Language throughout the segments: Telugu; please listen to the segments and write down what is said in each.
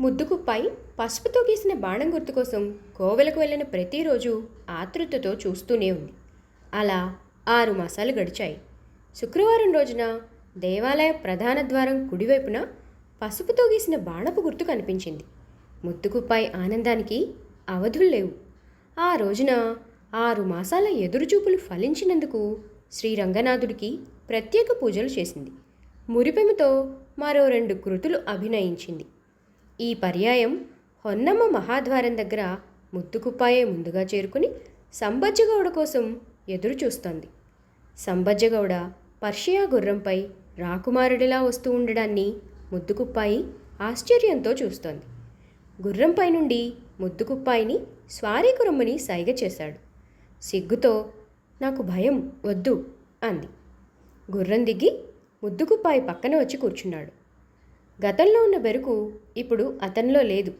ముద్దుకుప్పై పసుపుతో గీసిన బాణం గుర్తు కోసం కోవెలకు వెళ్ళిన ప్రతిరోజు ఆతృతతో చూస్తూనే ఉంది. అలా ఆరు మాసాలు గడిచాయి. శుక్రవారం రోజున దేవాలయ ప్రధాన ద్వారం కుడివైపున పసుపుతో గీసిన బాణపు గుర్తు కనిపించింది. ముద్దుకుప్పై ఆనందానికి అవధులు లేవు. ఆ రోజున ఆరు మాసాల ఎదురుచూపులు ఫలించినందుకు శ్రీ రంగనాథుడికి ప్రత్యేక పూజలు చేసింది. మురిపెముతో మరో రెండు కృతులు అభినయించింది. ఈ పర్యాయం హొన్నమ్మ మహాద్వారం దగ్గర ముద్దుకుప్పాయే ముందుగా చేరుకుని సంబజ్జగౌడ కోసం ఎదురు చూస్తోంది సంబజ్జగౌడ పర్షియా గుర్రంపై రాకుమారుడిలా వస్తూ ఉండడాన్ని ముద్దుకుప్పాయి ఆశ్చర్యంతో చూస్తోంది. గుర్రంపై నుండి ముద్దుకుప్పాయిని స్వారీకు రమ్మని సైగ చేశాడు. సిగ్గుతో నాకు భయం వద్దు అంది. గుర్రం దిగి ముద్దుకుప్పాయి పక్కన వచ్చి కూర్చున్నాడు. గతంలో ఉన్న బెరుకు ఇప్పుడు అతనిలో లేదు.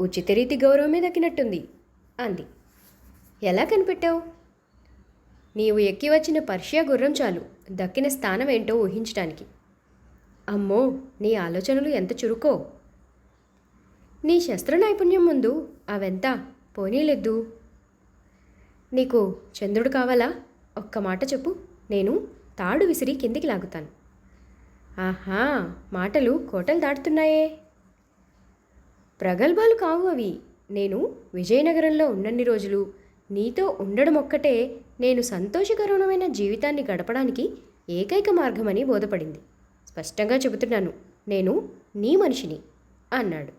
ఉచిత రీతి గౌరవమే దక్కినట్టుంది అంది. ఎలా కనిపెట్టావు? నీవు ఎక్కి వచ్చిన పర్షియా గుర్రం చాలు దక్కిన స్థానం ఏంటో ఊహించటానికి. అమ్మో నీ ఆలోచనలు ఎంత చురుకో. నీ శస్త్ర నైపుణ్యం ముందు అవెంత పోనీలెద్దు. నీకు చంద్రుడు కావాలా? ఒక్క మాట చెప్పు నేను తాడు విసిరి కిందికి లాగుతాను. ఆహా మాటలు కోటలు దాటుతున్నాయే. ప్రగల్భాలు కావు అవి. నేను విజయనగరంలో ఉన్నన్ని రోజులు నీతో ఉండడం ఒక్కటే నేను సంతోషకరమైన జీవితాన్ని గడపడానికి ఏకైక మార్గమని బోధపడింది. స్పష్టంగా చెబుతున్నాను నేను నీ మనిషిని అన్నాడు.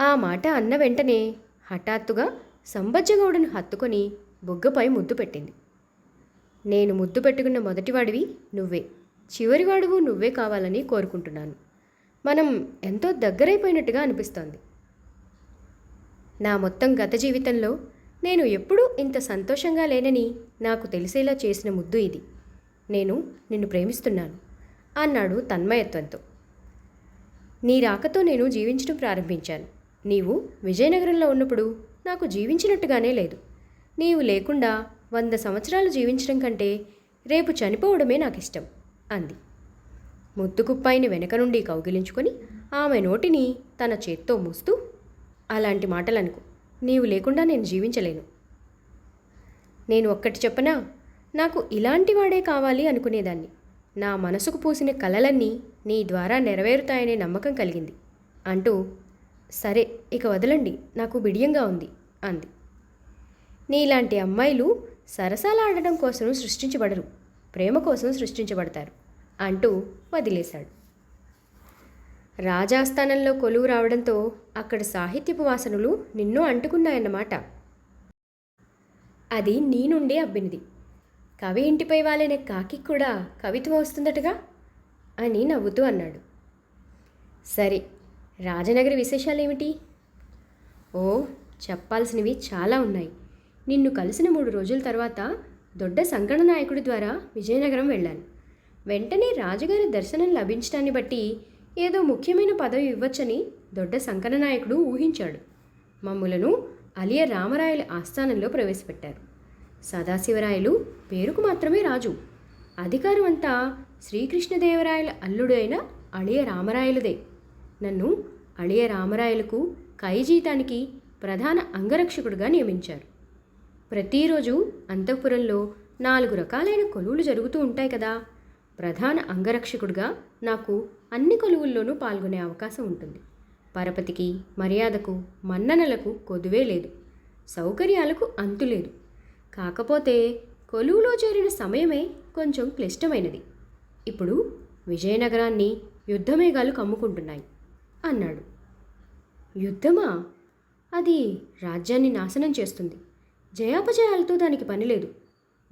ఆ మాట అన్న వెంటనే హఠాత్తుగా సంబజ్జగౌడను హత్తుకొని బుగ్గపై ముద్దు పెట్టింది. నేను ముద్దు పెట్టుకున్న మొదటివాడివి నువ్వే. చివరివాడువు నువ్వే కావాలని కోరుకుంటున్నాను. మనం ఎంతో దగ్గరైపోయినట్టుగా అనిపిస్తోంది. నా మొత్తం గత జీవితంలో నేను ఎప్పుడూ ఇంత సంతోషంగా లేనని నాకు తెలిసేలా చేసిన ముద్దు ఇది. నేను నిన్ను ప్రేమిస్తున్నాను అన్నాడు తన్మయత్వంతో. నీ రాకతో నేను జీవించడం ప్రారంభించాను. నీవు విజయనగరంలో ఉన్నప్పుడు నాకు జీవించినట్టుగానే లేదు. నీవు లేకుండా వంద సంవత్సరాలు జీవించడం కంటే రేపు చనిపోవడమే నాకు ఇష్టం అంది. ముద్దుకుప్పాయిని వెనక నుండి కౌగిలించుకొని ఆమె నోటిని తన చేత్తో మూస్తూ అలాంటి మాటలనుకు నీవు లేకుండా నేను జీవించలేను. నేను ఒక్కటి చెప్పనా? నాకు ఇలాంటి వాడే కావాలి అనుకునేదాన్ని. నా మనసుకు పూసిన కలలన్నీ నీ ద్వారా నెరవేరుతాయనే నమ్మకం కలిగింది అంటూ సరే ఇక వదలండి. నాకు బిడియంగా ఉంది అంది. నీలాంటి అమ్మాయిలు సరసాలాడడం కోసం సృష్టించబడరు. ప్రేమ కోసం సృష్టించబడతారు. అంటూ వదిలేశాడు. రాజాస్థానంలో కొలువు రావడంతో అక్కడ సాహిత్యపు వాసనలు నిన్నో అంటుకున్నాయన్నమాట. అది నీ నుండే అబ్బినది. కవి ఇంటిపై వాలైన కాకి కూడా కవిత్వం వస్తుందటగా? అని నవ్వుతూ అన్నాడు. సరే రాజనగరి విశేషాలేమిటి? ఓ చెప్పాల్సినవి చాలా ఉన్నాయి. నిన్ను కలిసిన మూడు రోజుల తర్వాత దొడ్డ సంకణ నాయకుడి ద్వారా విజయనగరం వెళ్ళాను. వెంటనే రాజుగారి దర్శనం లభించడాన్ని బట్టి ఏదో ముఖ్యమైన పదవి ఇవ్వచ్చని దొడ్డ శంకరనాయకుడు ఊహించాడు. మమ్ములను అలియ రామరాయల ఆస్థానంలో ప్రవేశపెట్టారు. సదాశివరాయలు పేరుకు మాత్రమే రాజు. అధికారం అంతా శ్రీకృష్ణదేవరాయల అల్లుడు అయిన అళియ రామరాయలదే. నన్ను అళియ రామరాయలకు కైజీతానికి ప్రధాన అంగరక్షకుడుగా నియమించారు. ప్రతిరోజు అంతఃపురంలో నాలుగు రకాలైన కొలువులు జరుగుతూ ఉంటాయి కదా ప్రధాన అంగరక్షకుడిగా నాకు అన్ని కొలువుల్లోనూ పాల్గొనే అవకాశం ఉంటుంది. పరపతికి మర్యాదకు మన్ననలకు కొదువే లేదు. సౌకర్యాలకు అంతు లేదు. కాకపోతే కొలువులో చేరిన సమయమే కొంచెం క్లిష్టమైనది. ఇప్పుడు విజయనగరాన్ని యుద్ధమేఘాలు కమ్ముకుంటున్నాయి అన్నాడు. యుద్ధమా? అది రాజ్యాన్ని నాశనం చేస్తుంది. జయాపజయాలతో దానికి పని లేదు.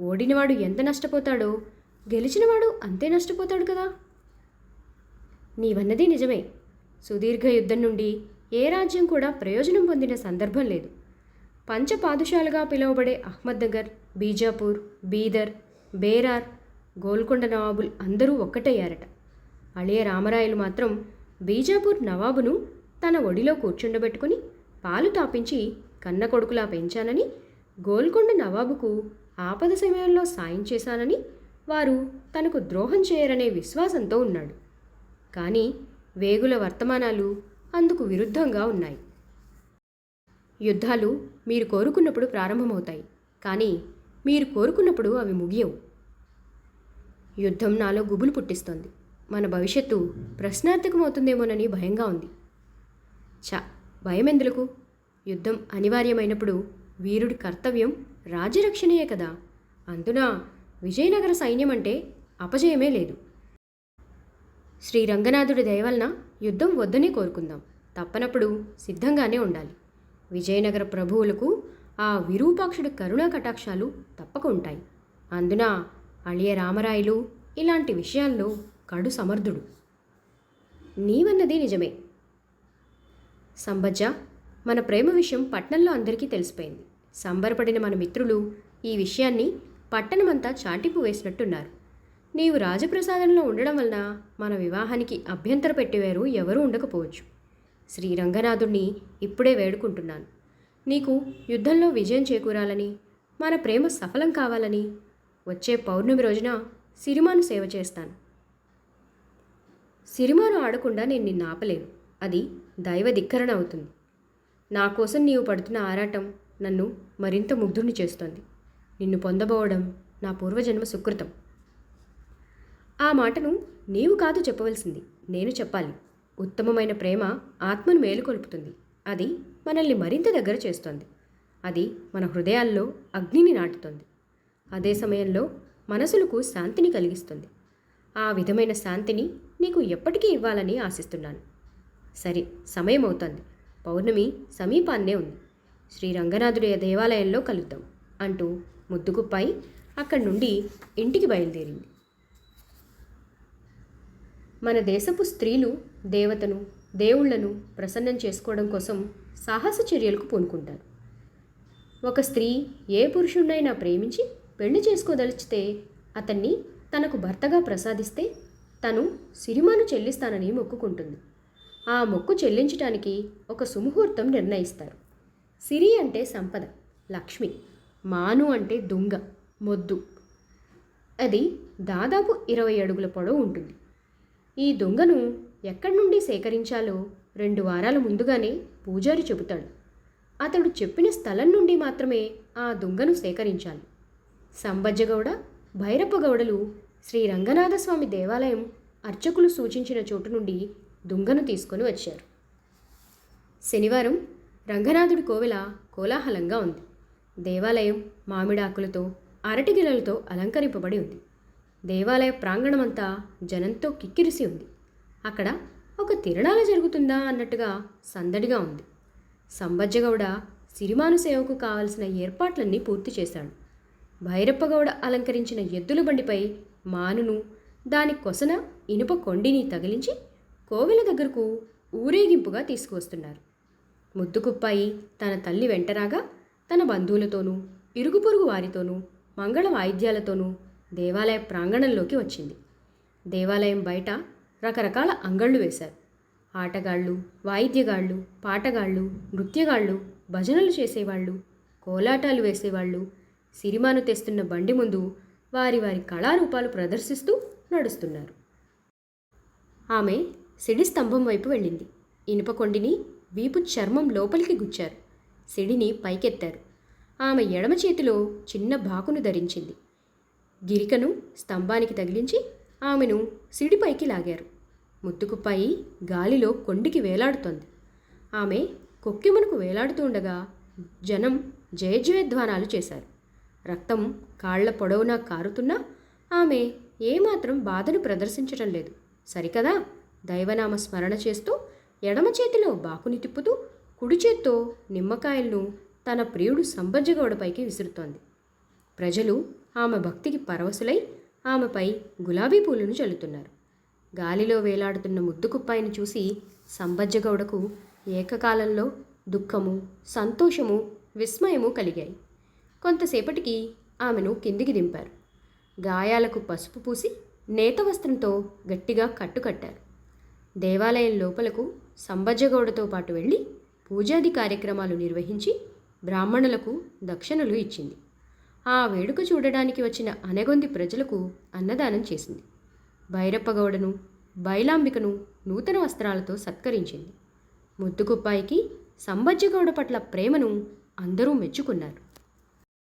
ఓడినవాడు ఎంత నష్టపోతాడో గెలిచినవాడు అంతే నష్టపోతాడు కదా. నీవన్నది నిజమే. సుదీర్ఘ యుద్ధం నుండి ఏ రాజ్యం కూడా ప్రయోజనం పొందిన సందర్భం లేదు. పంచపాదుషాలుగా పిలువబడే అహ్మద్నగర్ బీజాపూర్ బీదర్ బేరార్ గోల్కొండ నవాబులు అందరూ ఒక్కటయ్యారట. అళియ రామరాయలు మాత్రం బీజాపూర్ నవాబును తన ఒడిలో కూర్చుండబెట్టుకుని పాలు తాపించి కన్న కొడుకులా పెంచానని గోల్కొండ నవాబుకు ఆపద సమయంలో సాయం చేశానని వారు తనకు ద్రోహం చేయరనే విశ్వాసంతో ఉన్నాడు. కానీ వేగుల వర్తమానాలు అందుకు విరుద్ధంగా ఉన్నాయి. యుద్ధాలు మీరు కోరుకున్నప్పుడు ప్రారంభమవుతాయి కానీ మీరు కోరుకున్నప్పుడు అవి ముగియవు. యుద్ధం నాలో గుబులు పుట్టిస్తోంది. మన భవిష్యత్తు ప్రశ్నార్థకమవుతుందేమోనని భయంగా ఉంది. చ భయమెందులకు? యుద్ధం అనివార్యమైనప్పుడు వీరుడి కర్తవ్యం రాజ్యరక్షణయే కదా. అందున విజయనగర సైన్యం అంటే అపజయమే లేదు. శ్రీ రంగనాథుడి దయవలన యుద్ధం వద్దనే కోరుకుందాం. తప్పనప్పుడు సిద్ధంగానే ఉండాలి. విజయనగర ప్రభువులకు ఆ విరూపాక్షుడి కరుణా కటాక్షాలు తప్పక ఉంటాయి. అందున అళియ రామరాయలు ఇలాంటి విషయాల్లో కడు సమర్థుడు. నీవన్నది నిజమే. సంబజ్జ మన ప్రేమ విషయం పట్నంలో అందరికీ తెలిసిపోయింది. సంబరపడిన మన మిత్రులు ఈ విషయాన్ని పట్టణమంతా చాటింపు వేసినట్టున్నారు. నీవు రాజప్రసాదంలో ఉండడం వలన మన వివాహానికి అభ్యంతర పెట్టేవారు ఎవరూ ఉండకపోవచ్చు. శ్రీ రంగనాథుణ్ణి ఇప్పుడే వేడుకుంటున్నాను. నీకు యుద్ధంలో విజయం చేకూరాలని మన ప్రేమ సఫలం కావాలని వచ్చే పౌర్ణమి రోజున సిరిమాను సేవ చేస్తాను. సిరిమాను ఆడకుండా నేను నిన్ను ఆపలేను. అది దైవ ధిక్కరణ అవుతుంది. నా కోసం నీవు పడుతున్న ఆరాటం నన్ను మరింత ముగ్ధుని చేస్తోంది. నిన్ను పొందబోవడం నా పూర్వజన్మ సుకృతం. ఆ మాటను నీవు కాదు చెప్పవలసింది నేను చెప్పాలి. ఉత్తమమైన ప్రేమ ఆత్మను మేలుకొల్పుతుంది అది మనల్ని మరింత దగ్గర చేస్తుంది. అది మన హృదయాల్లో అగ్నిని నాటుతుంది. అదే సమయంలో మనసులకు శాంతిని కలిగిస్తుంది. ఆ విధమైన శాంతిని నీకు ఎప్పటికీ ఇవ్వాలని ఆశిస్తున్నాను. సరే సమయం అవుతుంది. పౌర్ణమి సమీపాన్నే ఉంది. శ్రీ రంగనాథుడి దేవాలయంలో కలుద్దాం అంటూ ముద్దుగుప్పై అక్కడి నుండి ఇంటికి బయలుదేరింది. మన దేశపు స్త్రీలు దేవతను దేవుళ్ళను ప్రసన్నం చేసుకోవడం కోసం సాహస చర్యలకు పూనుకుంటారు. ఒక స్త్రీ ఏ పురుషుణ్ణైనా ప్రేమించి పెళ్ళి చేసుకోదలిచితే అతన్ని తనకు భర్తగా ప్రసాదిస్తే తను సిరిమాను చెల్లిస్తానని మొక్కుకుంటుంది. ఆ మొక్కు చెల్లించటానికి ఒక సుముహూర్తం నిర్ణయిస్తారు. సిరి అంటే సంపద లక్ష్మి. మాను అంటే దొంగ మొద్దు. అది దాదాపు ఇరవై అడుగుల పొడవు ఉంటుంది. ఈ దొంగను ఎక్కడి నుండి సేకరించాలో రెండు వారాల ముందుగానే పూజారి చెబుతాడు. అతడు చెప్పిన స్థలం నుండి మాత్రమే ఆ దొంగను సేకరించాలి. సంబజ్జగౌడ భైరప్పగౌడలు శ్రీ రంగనాథస్వామి దేవాలయం అర్చకులు సూచించిన చోటు నుండి దొంగను తీసుకొని వచ్చారు. శనివారం రంగనాథుడి కోవెల కోలాహలంగా ఉంది. దేవాలయం మామిడాకులతో అరటిగిలలతో అలంకరింపబడి ఉంది. దేవాలయ ప్రాంగణమంతా జనంతో కిక్కిరిసి ఉంది. అక్కడ ఒక తిరణాల జరుగుతుందా అన్నట్టుగా సందడిగా ఉంది. సంబజ్జగౌడ సిరిమాను సేవకు కావలసిన ఏర్పాట్లన్నీ పూర్తి చేశాడు. భైరప్పగౌడ అలంకరించిన ఎద్దుల బండిపై మానును దాని కొసన ఇనుప కొండిని తగిలించి కోవెల దగ్గరకు ఊరేగింపుగా తీసుకువస్తున్నారు. ముద్దుకుప్పాయి తన తల్లి వెంటరాగా తన బంధువులతోనూ ఇరుగు పొరుగు వారితోనూ మంగళ వాయిద్యాలతోనూ దేవాలయ ప్రాంగణంలోకి వచ్చింది. దేవాలయం బయట రకరకాల అంగళ్ళు వేశారు. ఆటగాళ్ళు వాయిద్యగాళ్ళు పాటగాళ్ళు నృత్యగాళ్ళు భజనలు చేసేవాళ్ళు కోలాటాలు వేసేవాళ్ళు సిరిమాను తెస్తున్న బండి ముందు వారి వారి కళారూపాలు ప్రదర్శిస్తూ నడుస్తున్నారు. ఆమె సిడి స్తంభం వైపు వెళ్ళింది. ఇనుపకొండిని వీపు చర్మం లోపలికి గుచ్చారు. సిడిని పైకెత్తారు. ఆమె ఎడమ చేతిలో చిన్న బాకును ధరించింది. గిరికను స్తంభానికి తగిలించి ఆమెను సిడిపైకి లాగారు. ముద్దుకుప్పాయి గాలిలో కొండికి వేలాడుతోంది. ఆమె కొక్కిమునకు వేలాడుతూ ఉండగా జనం జయజయధ్వానాలు చేశారు. రక్తం కాళ్ళ పొడవునా కారుతున్నా ఆమె ఏమాత్రం బాధను ప్రదర్శించటం లేదు. సరికదా? దైవనామ స్మరణ చేస్తూ ఎడమ చేతిలో బాకుని తిప్పుతూ కుడి చేత్తో నిమ్మకాయలను తన ప్రియుడు సంబజ్జగౌడపైకి విసురుతోంది. ప్రజలు ఆమె భక్తికి పరవశులై ఆమెపై గులాబీ పూలను చల్లుతున్నారు. గాలిలో వేలాడుతున్న ముద్దుకుప్పాయిని చూసి సంబజ్జగౌడకు ఏకకాలంలో దుఃఖము సంతోషము విస్మయము కలిగాయి. కొంతసేపటికి ఆమెను కిందికి దింపారు. గాయాలకు పసుపు పూసి నేత వస్త్రంతో గట్టిగా కట్టుకట్టారు దేవాలయం లోపలకు సంబజ్జగౌడతో పాటు వెళ్ళి పూజాది కార్యక్రమాలు నిర్వహించి బ్రాహ్మణులకు దక్షిణలు ఇచ్చింది. ఆ వేడుక చూడడానికి వచ్చిన అనగొంది ప్రజలకు అన్నదానం చేసింది. భైరప్పగౌడను బైలాంబికను నూతన వస్త్రాలతో సత్కరించింది. ముద్దుకుప్పాయికి సంబజ్జగౌడ పట్ల ప్రేమను అందరూ మెచ్చుకున్నారు.